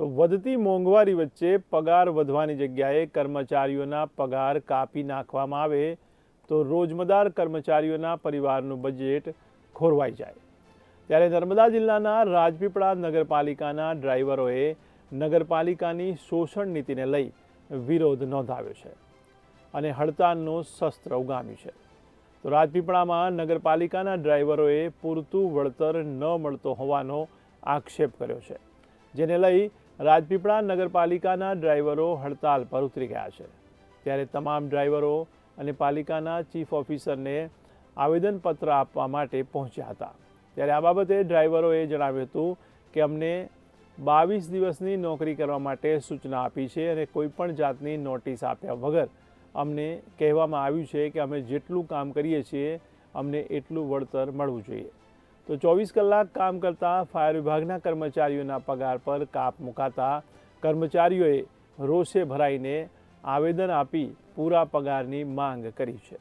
તો વધતી મોંઘવારી વચ્ચે પગાર વધવાની જગ્યાએ કર્મચારીઓના પગાર કાપી નાખવામાં આવે તો રોજમદાર કર્મચારીઓના પરિવારનું બજેટ ખોરવાઈ જાય. ત્યારે નર્મદા જિલ્લાના રાજપીપળા નગરપાલિકાના ડ્રાઈવરોએ નગરપાલિકાની શોષણ નીતિને લઈ વિરોધ નોંધાવ્યો છે અને હડતાલનું શસ્ત્ર ઉગામ્યું છે. તો રાજપીપળામાં નગરપાલિકાના ડ્રાઈવરોએ પૂરતું વળતર ન મળતો હોવાનો આક્ષેપ કર્યો છે, જેને લઈ રાજપીપળા નગરપાલિકાના ડ્રાઈવરો હડતાલ પર ઉતરી ગયા છે. ત્યારે તમામ ડ્રાઈવરો અને પાલિકાના ચીફ ઓફિસરને આવેદનપત્ર આપવા માટે પહોંચ્યા હતા. ત્યારે આ બાબતે ડ્રાઈવરોએ જણાવ્યું હતું કે અમને બાવીસ દિવસની નોકરી કરવા માટે સૂચના આપી છે અને કોઈપણ જાતની નોટિસ આપ્યા વગર અમને કહેવામાં આવ્યું છે કે અમે જેટલું કામ કરીએ છીએ, અમને એટલું વળતર મળવું જોઈએ. તો ચોવીસ કલાક કામ કરતા ફાયર વિભાગના કર્મચારીઓના પગાર પર કાપ મુકાતા કર્મચારીઓએ રોષે ભરાઈને આવેદન આપી પૂરા પગારની માંગ કરી છે.